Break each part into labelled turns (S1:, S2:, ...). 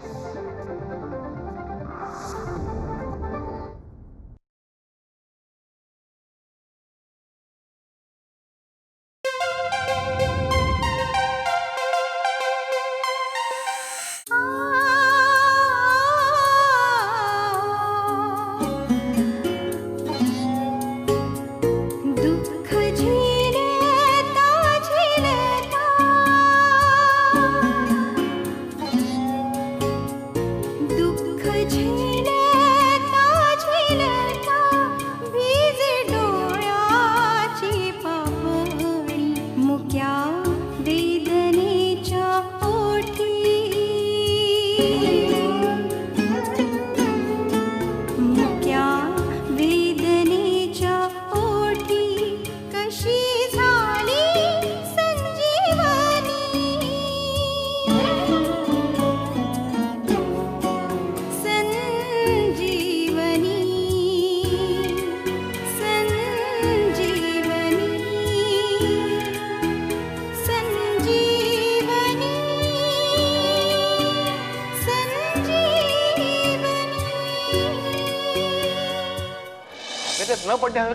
S1: Thank you.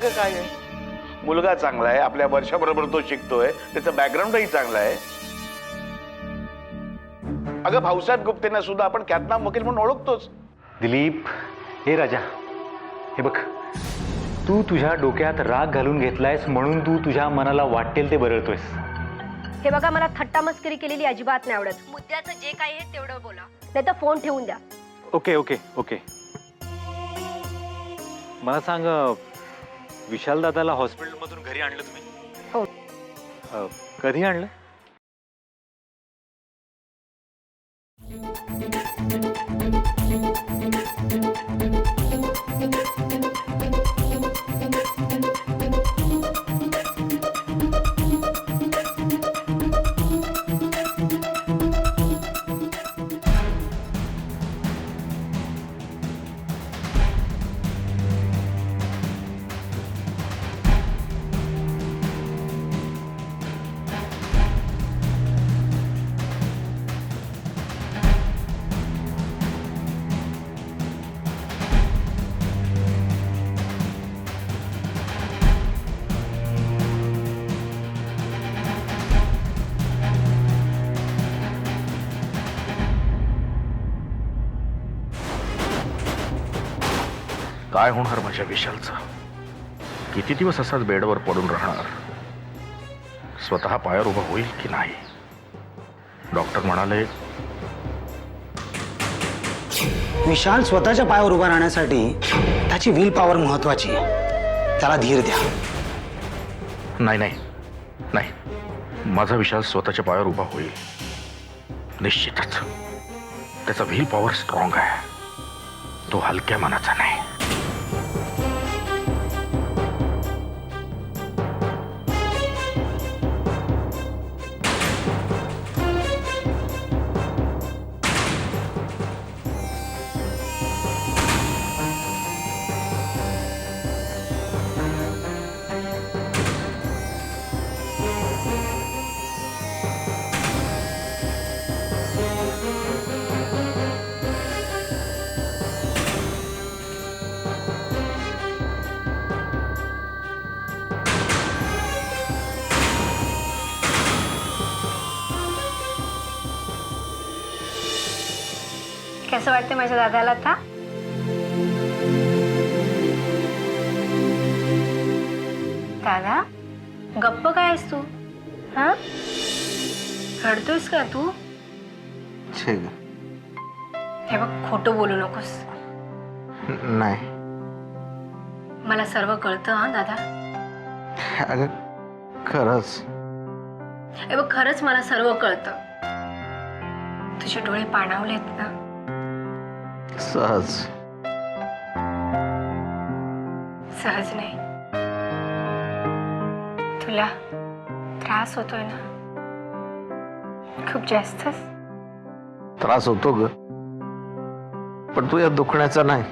S1: पडण्यासारखं काय आहे? मुलगा चांगला आहे. आपल्या वर्षाबरोबर तो शिकतोय. त्याचं बॅकग्राऊंडही चांगलं आहे. अगं भाऊसाहेब गुप्तेंना सुद्धा आपण ख्यातनाम वकील म्हणून ओळखतोच.
S2: दिलीप हे राजा. हे बघ तू तुझ्या डोक्यात राग घालून घेतलायस म्हणून तू तुझ्या मनाला वाटेल ते बरळतोयस.
S3: हे बघा मला थट्टा मस्करी केलेली अजिबात नाही आवडत. मुद्द्याचं जे काही आहे तेवढं बोला. नाही तर फोन ठेवून द्या.
S2: Okay okay okay. मला सांग विशाल दादाला हॉस्पिटलमधून घरी आणलं तुम्ही
S3: हो.
S2: अं, कधी आणलं
S1: काय होणार माझ्या विशालचं? किती दिवस असाच बेडवर पडून राहणार? स्वतः पायावर उभा होईल की नाही? डॉक्टर म्हणाले
S4: विशाल स्वतःच्या पायावर उभा राहण्यासाठी त्याची विल पॉवर महत्वाची आहे. त्याला धीर द्या.
S1: नाही नाही नाही. माझा विशाल स्वतःच्या पायावर उभा होईल. निश्चितच. त्याचा व्हील पॉवर स्ट्रॉंग आहे. तो हलक्या मनाचा नाही.
S3: कसं वाटतं माझ्या दादाला आता. दादा गप्प काय आहेस तू? हा? रडतोयस का तू? हे बघ खोटं बोलू नकोस.
S4: नाही.
S3: मला सर्व कळतं हा दादा?
S4: अगं खरंच.
S3: हे बघ खरंच मला सर्व कळतं. तुझे डोळे पाणावलेत ना.
S4: सहज.
S3: सहज नाही. तुला त्रास होतोय ना? खूप जास्तच.
S4: त्रास होतो ग. पण तू या दुखण्याचा नाही.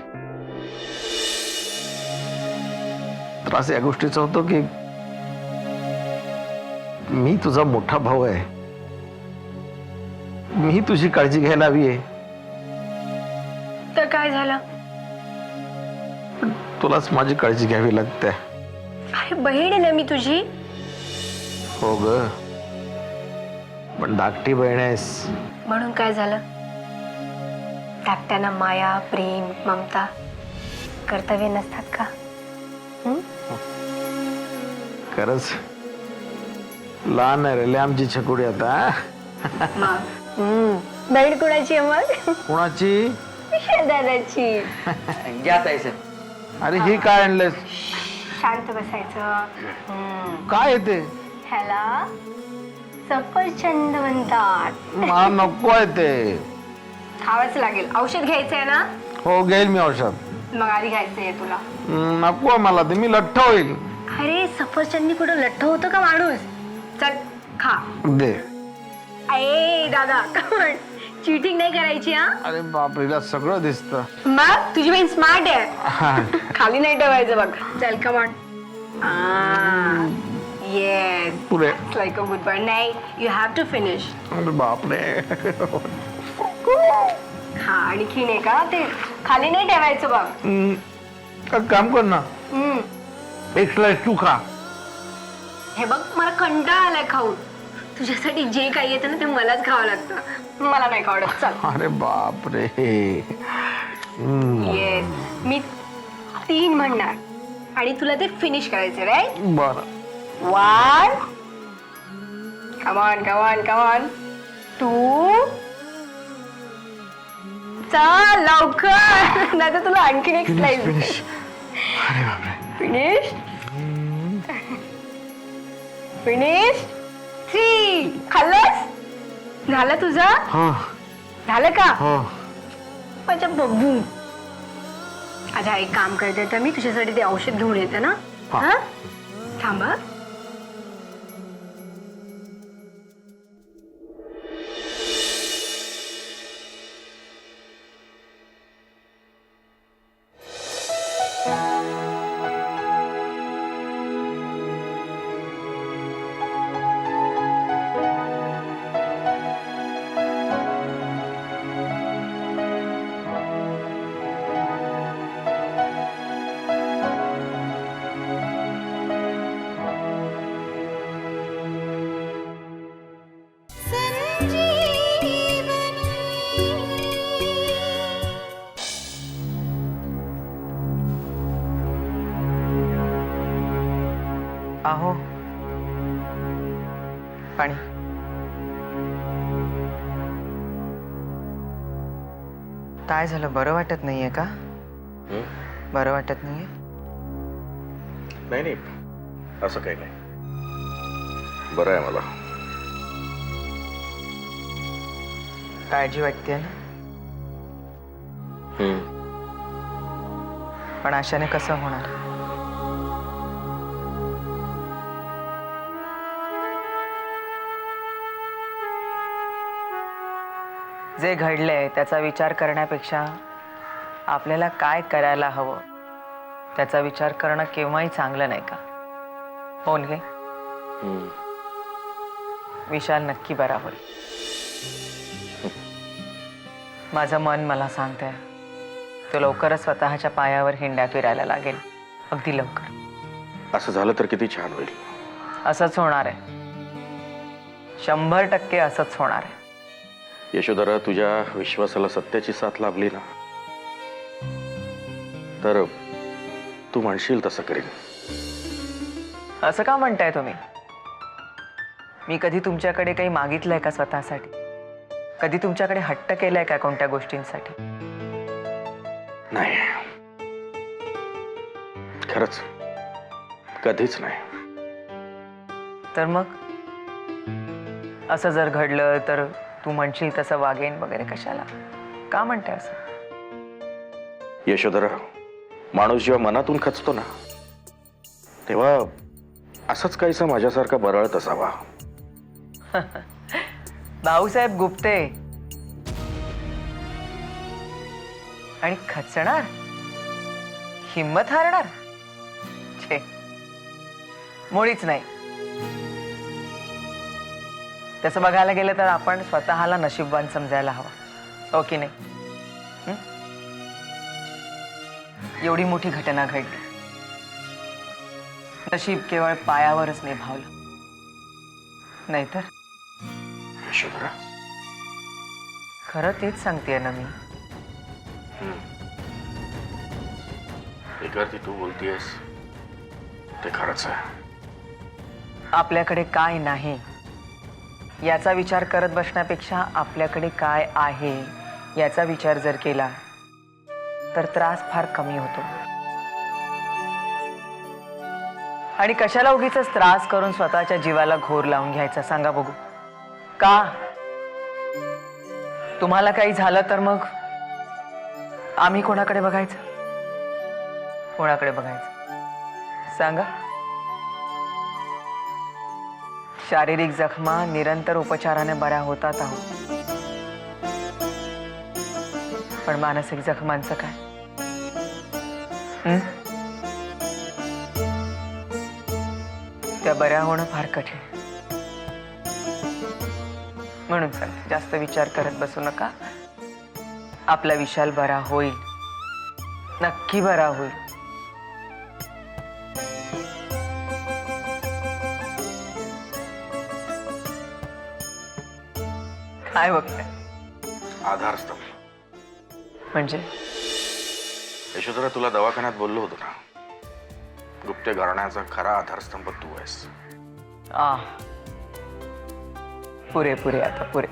S4: त्रास या गोष्टीचा होतो की मी तुझा मोठा भाऊ आहे. मी तुझी काळजी घ्यायला हवी आहे.
S3: काय झालं?
S5: तुलाच माझी काळजी घ्यावी लागते.
S3: अरे बहीण आहे ना मी तुझी.
S5: हो ग. पण धाकटी बहीण आहेस.
S3: म्हणून काय झालं? धाकट्याना माया प्रेम ममता कर्तव्य नसतात का? हं?
S5: खरंच. लहान आहे रे लय आमची छकुडी आता
S3: हं. बहीण कुणाची आहे मग?
S5: कुणाची?
S3: दादाची
S6: घ्या ताई
S5: अरे ही काय आणलंयस?
S3: शांत बसायचं.
S5: काय येते
S3: ह्याला सफरचंद म्हणतात.
S5: मला नको आहे ते.
S3: खावंच लागेल. औषध घ्यायचंय ना?
S5: हो घेईल मी औषध.
S3: मग आधी घ्यायचंय तुला.
S5: हम्म, नको आहे मला ते. मी लठ्ठ होईल.
S3: अरे सफरचंदनी कुठं? लठ्ठ होतं का माणूस? चल खा.
S5: दे.
S3: ए दादा चिटिंग नाही करायची हा?
S5: अरे बापरेला सगळं दिसतं.
S3: मग तुझी बहीण स्मार्ट आहे.
S5: हा.
S3: खाली नाही ठेवायचं बघ. चल कमॉन येस
S5: पुढे.
S3: लाईक अ गुड बॉय नाही यू हॅव टू फिनिश
S5: अरे बापरे.
S3: हा आणखी नाही का? ते खाली नाही ठेवायचं बघ.
S5: हम्म, एक काम कर ना.
S3: हम्म.
S5: एक स्लाइस तू खा.
S3: हे बघ मला कंटाळा आलाय खाऊन. तुझ्यासाठी जे काही येतं ना ते मलाच खावं लागतं. मला नाही का आवडत चल.
S5: अरे बापरे. हम्म,
S3: येस मी तीन म्हणणार. आणि तुला ते फिनिश करायचं राईट
S5: बरं.
S3: वन कमान कमान कमान टू चल लवकर. नाही तर तुला आणखीन एक स्लाइस
S5: अरे बापरे.
S3: फिनिश फिनिश थ्री खाल्लंस? झालं तुझं?
S5: हो.
S3: झालं का?
S5: हो.
S3: माझ्या बब्बू अच्छा एक काम करते तर मी तुझ्यासाठी ते औषध घेऊन येते ना?
S5: हा.
S3: हा? थांबा
S6: आहो. पाणी. काय झालं? बरं वाटत नाहीये का? बरं वाटत नाहीये?
S5: नाही नाही. असं काही नाही. बरं आहे मला.
S6: काळजी वाटते ना? पण अशाने कसं होणार? जे घडलंय त्याचा विचार करण्यापेक्षा आपल्याला काय करायला हवं त्याचा विचार करणं केव्हाही चांगलं नाही का? हो गे विशाल नक्की बरा होईल माझं मन मला सांगतंय तो लवकरच स्वतःच्या पायावर हिंड्या फिरायला लागेल. अगदी लवकर.
S5: असं झालं तर किती छान होईल.
S6: असंच होणार आहे. शंभर टक्के असंच होणार आहे.
S5: यशोधरा तुझ्या विश्वासाला सत्याची साथ लाभली ना? तर तू म्हणशील तसं करीन.
S6: असं का म्हणताय तुम्ही? मी कधी तुमच्याकडे काही मागितलंय का स्वतःसाठी? कधी तुमच्याकडे हट्ट केलाय का कोणत्या गोष्टींसाठी?
S5: नाही. खरंच कधीच नाही.
S6: तर मग? असं जर घडलं तर तू म्हणशील तसं वागेन वगैरे कशाला? का म्हणते असं?
S5: यशोधरा माणूस जेव्हा मनातून खचतो ना तेव्हा असंच काहीसा माझ्यासारखा बरळत असावा.
S6: भाऊसाहेब गुप्ते. आणि खचणार? हिम्मत हारणार? छे. मुळीच नाही. तसं बघायला गेलं तर आपण स्वतःला नशीबवान समजायला हवं. हो की नाही? एवढी मोठी घटना घडली. नशीब केवळ पायावरच निभावलं. नाहीतर?
S5: यशोधरा
S6: खरं तेच सांगतेय ना मी.
S5: एकारती तू बोलतीयस ते खरंच आहे.
S6: आपल्याकडे काय नाही. याचा विचार करत बसण्यापेक्षा आपल्याकडे काय आहे याचा विचार जर केला तर त्रास फार कमी होतो. आणि कशाला उगीच त्रास करून स्वतःच्या जीवाला घोर लावून घ्यायचा सांगा बघू. का? तुम्हाला काही झालं तर मग आम्ही कोणाकडे बघायचं? कोणाकडे बघायचं? सांगा. शारीरिक जखमा निरंतर उपचाराने बऱ्या होतात आहोत पण मानसिक जखमांचं काय? हं? त्या बऱ्या होणं फार कठीण. आहे. म्हणून सांग जास्त विचार करत बसू नका. आपला विशाल बरा होईल. नक्की बरा होईल. काय बघताय?
S5: आधारस्तंभ
S6: म्हणजे?
S5: यशोधरा तुला दवाखान्यात बोललो होतो ना? गुप्ते घराण्याचा खरा आधारस्तंभ तू आहेस.
S6: आ. पुरे पुरे आता पुरे.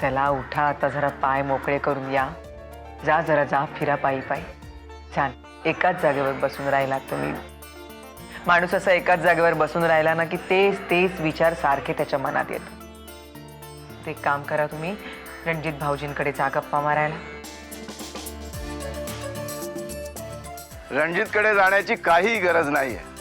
S6: चला उठा आता जरा पाय मोकळे करून या. जा जरा जा फिरा पायी पायी. छान. एकाच जागेवर बसून राहिलात तुम्ही. माणूस असा एकाच जागेवर बसून राहिला ना की तेच तेच विचार सारखे त्याच्या मनात येत. ते काम करा तुम्ही रणजित भाऊजींकडे जा गप्पा मारायला.
S7: रणजितकडे जाण्याची काही गरज नाहीये.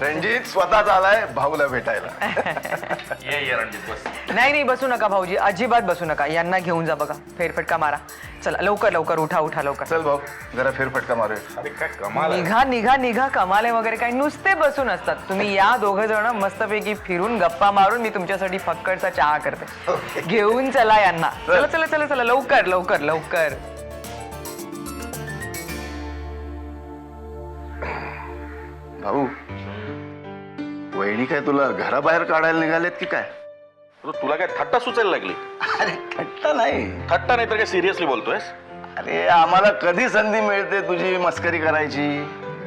S7: रणजित स्वतःच आलाय भाऊला भेटायला.
S5: ये ये रणजित बस.
S6: नाही नाही बसू नका भाऊजी अजिबात बसू नका. यांना घेऊन जा बघा. फेरफटका मारा. चला लवकर लवकर उठा उठा लवकर.
S7: चल भाऊ जरा फेरफटका मारूया.
S5: अरे काय कमाल आहे.
S6: निघा निघा निघा कमाले वगैरे काही नुसते बसून असतात. तुम्ही या दोघ जण मस्तपैकी फिरून गप्पा मारून मी तुमच्यासाठी फक्कडचा चहा करते. घेऊन चला यांना. चला. चला चला चला लवकर लवकर लवकर.
S7: भाऊ वहिनी काय तुला घराबाहेर काढायला निघालेत की काय?
S5: तुला काय थट्टा सुचायला लागली?
S7: अरे थट्टा नाही.
S5: थट्टा नाही तर काय सिरियसली बोलतोयस?
S7: अरे आम्हाला कधी संधी मिळते तुझी मस्करी करायची?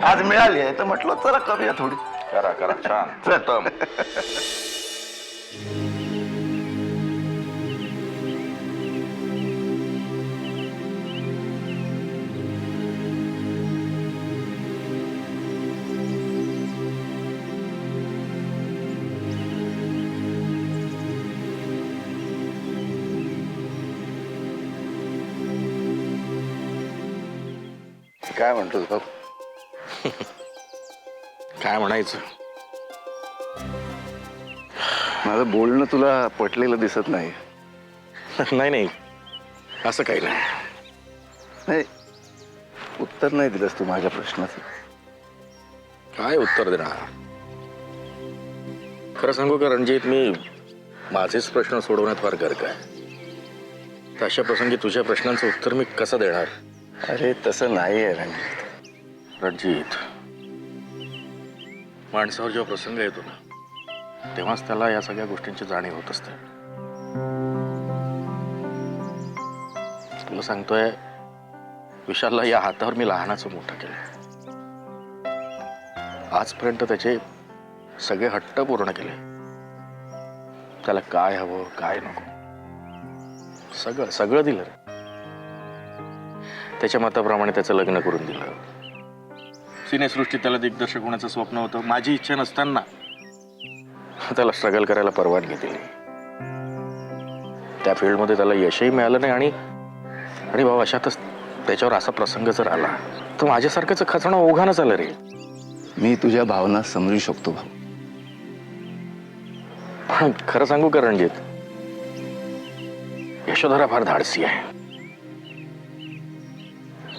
S7: आज मिळाली आहे तर म्हटलं चला करूया थोडी.
S5: करा करा. छान. उत्तम.
S7: काय म्हणतोस भाऊ
S5: काय म्हणायचं?
S7: माझं बोलणं तुला पटलेलं दिसत नाही.
S5: नाही नाही. असं काही नाही.
S7: नाही उत्तर नाही दिलंस तू माझ्या प्रश्नाचं.
S5: काय उत्तर देणार? खरं सांगू का रणजित मी माझेच प्रश्न सोडवण्यात फार गर्क आहे. तर अशा प्रसंगी तुझ्या प्रश्नांचं उत्तर मी कसं देणार?
S7: अरे तसं नाही आहे रणजित.
S5: रणजित माणसावर जेव्हा प्रसंग येतो ना तेव्हाच त्याला या सगळ्या गोष्टींची जाणीव होत असते. तुला सांगतोय विशालला या हातावर मी लहानाचं मोठं केलं आजपर्यंत त्याचे सगळे हट्ट पूर्ण केले. त्याला काय हवं काय नको. सगळं सगळं दिलं. रे. त्याच्या मताप्रमाणे त्याचं लग्न करून दिलं. सिनेसृष्टीत त्याला दिग्दर्शक होण्याचं स्वप्न होतं. माझी इच्छा नसताना त्याला स्ट्रगल करायला परवानगी दिली. त्या फील्डमध्ये त्याला यशही मिळालं नाही आणि आणि भाऊ अशातच त्याच्यावर असा प्रसंग जर आला तर माझ्यासारखंच खचणं ओघानच आलं रे.
S7: मी तुझ्या भावना समजू शकतो भाऊ.
S5: पण खरं सांगू का रणजित यशोधरा फार धाडसी आहे.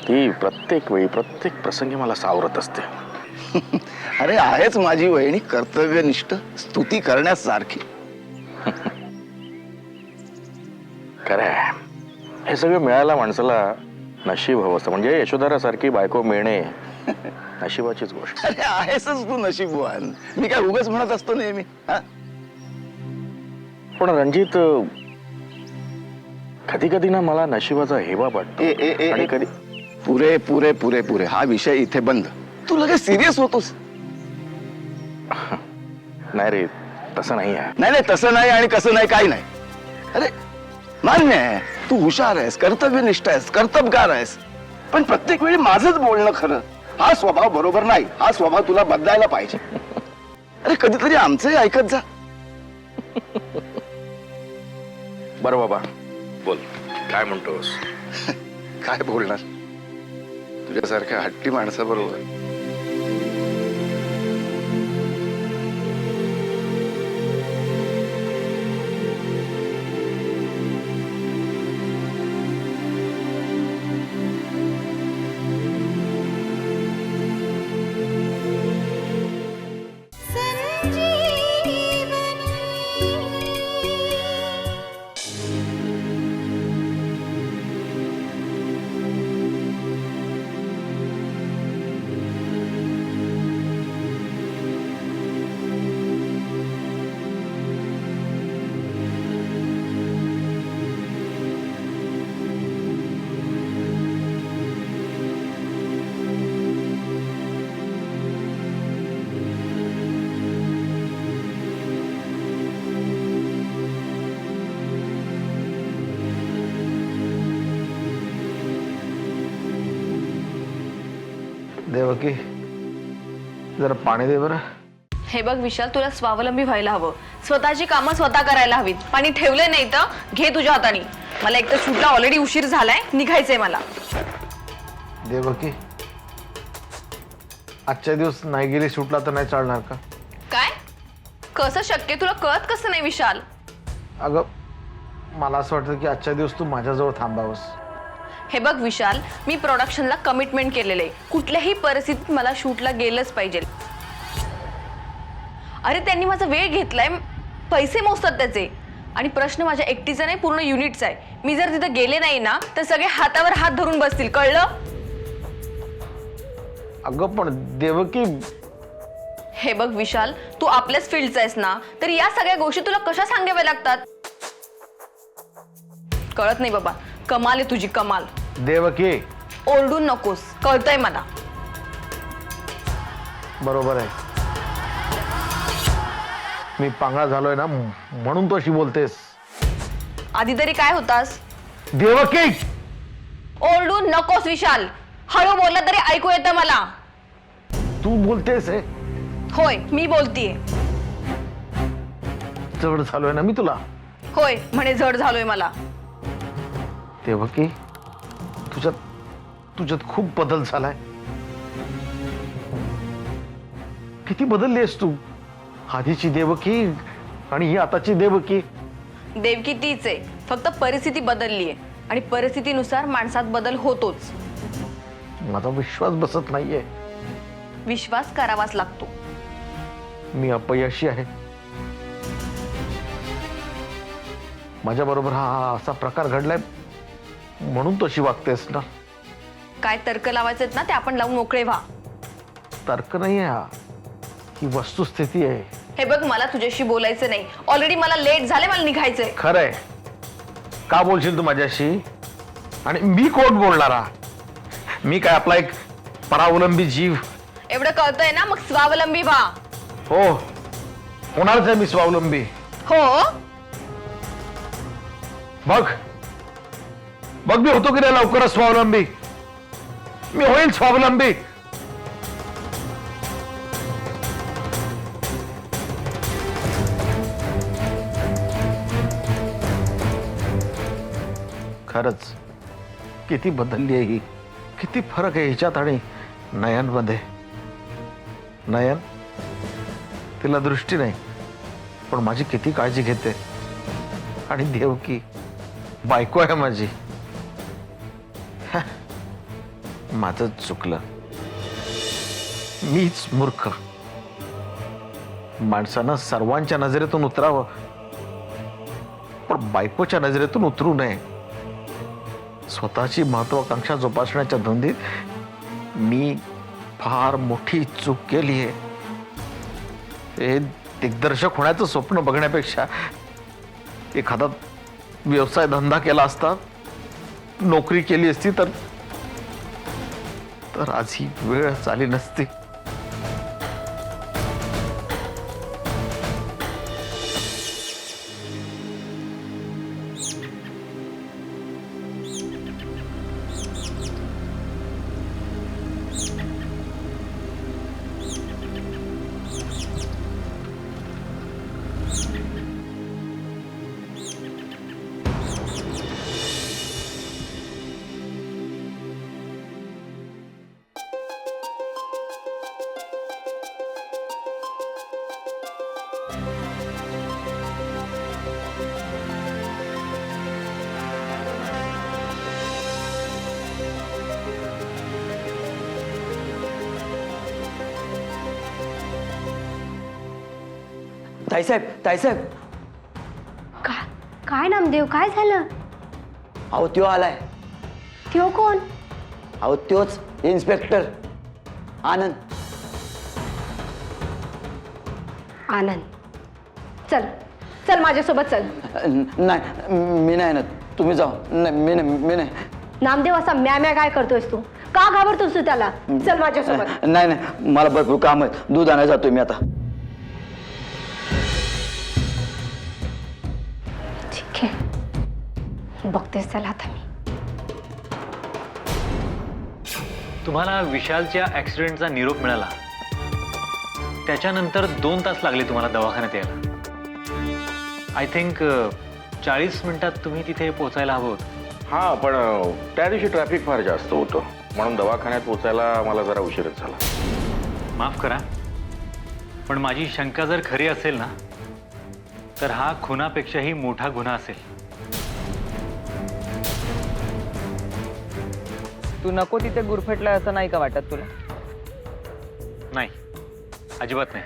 S5: ती प्रत्येक वेळी प्रत्येक प्रसंगी मला सावरत असते.
S7: अरे आहेच माझी वहिनी कर्तव्यनिष्ठ स्तुती करण्यासारखी.
S5: हे सगळं मिळायला माणसाला नशीब हवं असतं. म्हणजे यशोधरासारखी बायको मिळणे नशिबाचीच गोष्ट.
S7: अरे आहेसच तू नशीबवान. मी काय उगाच म्हणत असतो नेहमी हा?
S5: पण रणजित कधी कधी ना मला नशिबाचा हेवा वाटतो.
S7: ए ए ए
S5: आणि
S7: ए,
S5: कधी
S7: पुरे पुरे पुरे पुरे. हा विषय इथे बंद. तू लगेच सिरियस होतोस.
S5: नाही रे तसं नाही आहे.
S7: नाही नाही तसं नाही आणि कसं नाही काही नाही. अरे मान्य आहे. तू हुशार आहेस कर्तव्यनिष्ठ आहेस कर्तबगार आहेस. पण प्रत्येक वेळी माझंच बोलणं खरं. हा स्वभाव बरोबर नाही. हा स्वभाव तुला बदलायला पाहिजे. अरे कधीतरी आमचंही ऐकत जा.
S5: बरं बाबा बोल. काय म्हणतोस?
S7: काय बोलणार? तुझ्यासारख्या हट्टी माणसाबरोबर
S4: जरा पाणी दे बरं.
S8: हे बघ विशाल तुला स्वावलंबी व्हायला हवं. स्वतःची कामं स्वतः करायला हवीत. पाणी ठेवले नाही तर घे तुझ्या हाताने. मला एक तर शूटला ऑलरेडी उशीर झालाय निघायचंय मला.
S4: देवकी आजच्या दिवस नाही गेली सुटला तर नाही चालणार का?
S8: काय? कसं शक्य? तुला कळत कसं नाही विशाल?
S4: अगं मला असं वाटतं की आजच्या दिवस तू माझ्याजवळ थांबावंस.
S8: हे बघ विशाल मी प्रोडक्शनला कमिटमेंट केलेलं आहे कुठल्याही परिस्थितीत मला शूटला गेलंच पाहिजे. अरे त्यांनी माझा वेळ घेतलाय. पैसे मोजतात त्याचे. आणि प्रश्न माझ्या एकटीचा नाही पूर्ण युनिटचा आहे. मी जर तिथं गेले नाही ना तर सगळे हातावर हात धरून बसतील. कळलं?
S4: अगं पण देवकी
S8: हे बघ विशाल तू आपल्याच फील्डचा आहेस ना तर या सगळ्या गोष्टी तुला कशा सांगाव्या लागतात? कळत नाही बाबा. कमाल आहे तुझी कमाल.
S4: देवकी
S8: ओरडून नकोस कळतंय मला.
S4: बरोबर आहे. मी पांगळा झालोय ना म्हणून तू अशी बोलतेस.
S8: आधी तरी काय होतास?
S4: देवकी
S8: ओरडून नकोस विशाल. हळू बोलला तरी ऐकू येतं मला.
S4: तू बोलतेस
S8: होय मी बोलतीये.
S4: जवळ झालोय ना मी तुला?
S8: होय म्हणे जड झालोय मला.
S4: देवकी तुझ्यात तुझ्यात खूप बदल झालाय. किती बदलली आहेस तू? आधीची देवकी आणि ही आताची देवकी.
S8: देवकी तीच आहे. फक्त परिस्थिती बदलली आहे. आणि परिस्थितीनुसार माणसात बदल होतोच.
S4: माझा विश्वास बसत नाहीये.
S8: विश्वास करावाच लागतो.
S4: मी अपयशी आहे. माझ्या बरोबर हा हा असा प्रकार घडलाय. म्हणून तशी वागतेस ना.
S8: काय तर्क लावायचे ना ते आपण लावून मोकळे व्हा.
S4: तर्क नाही आहे हा. ही वस्तुस्थिती आहे.
S8: हे बघ मला तुझ्याशी बोलायचं नाही. ऑलरेडी मला लेट झाले मला निघायचंय.
S4: खरंय. का बोलशील तू माझ्याशी? आणि मी कोण बोलणारा मी काय आपला एक परावलंबी जीव?
S8: एवढं कळतंय ना मग स्वावलंबी व्हा.
S4: हो. होणारच आहे मी स्वावलंबी.
S8: हो.
S4: बघ. मग मी होतो की नाही लवकरच स्वावलंबी? मी होईल स्वावलंबी. खरंच किती बदलली आहे ही. किती फरक आहे हिच्यात आणि नयनमध्ये. नयन तिला दृष्टी नाही पण माझी किती काळजी घेते. आणि देवकी बायको आहे माझी. माझं चुकलं. मीच मूर्ख. माणसानं सर्वांच्या नजरेतून उतरावं. पण बायकोच्या नजरेतून उतरू नये. स्वतःची महत्वाकांक्षा जोपासण्याच्या धंदीत मी फार मोठी चूक केली आहे. हे दिग्दर्शक होण्याचं स्वप्न बघण्यापेक्षा एखादा व्यवसाय धंदा केला असता नोकरी केली असती तर तर आज ही वेळ झाली नसती.
S9: ताईसाहेब ताईसाहेब.
S3: काय काय नामदेव काय झालं?
S9: अहो त्यो आलाय.
S3: त्यो कोण?
S9: अहो त्योच इन्स्पेक्टर आनंद.
S3: आनंद. चल चल माझ्यासोबत चल.
S9: नाही मी नाही ना तुम्ही जाऊ नाही मी नाही मी नाही.
S3: नामदेव असा म्या म्या काय करतोयस तू. का घाबरतोस तू त्याला? चल माझ्यासोबत.
S9: नाही नाही मला भरपूर काम आहे दूध आणायला जातोय मी आता.
S3: बघतेस चला आता मी.
S2: तुम्हाला विशालच्या ॲक्सिडेंटचा निरोप मिळाला. त्याच्यानंतर दोन तास लागले तुम्हाला दवाखान्यात यायला. आय थिंक चाळीस मिनिटात तुम्ही तिथे पोचायला हवं होतं.
S5: हा पण अं, त्या दिवशी ट्रॅफिक फार जास्त होतं. म्हणून दवाखान्यात पोचायला मला जरा उशीरच झाला.
S2: माफ करा. पण माझी शंका जर खरी असेल ना तर हा खुनापेक्षाही मोठा गुन्हा असेल.
S6: तू नको तिथे गुरफटलाय असं नाही का वाटत तुला?
S2: नाही. अजिबात नाही.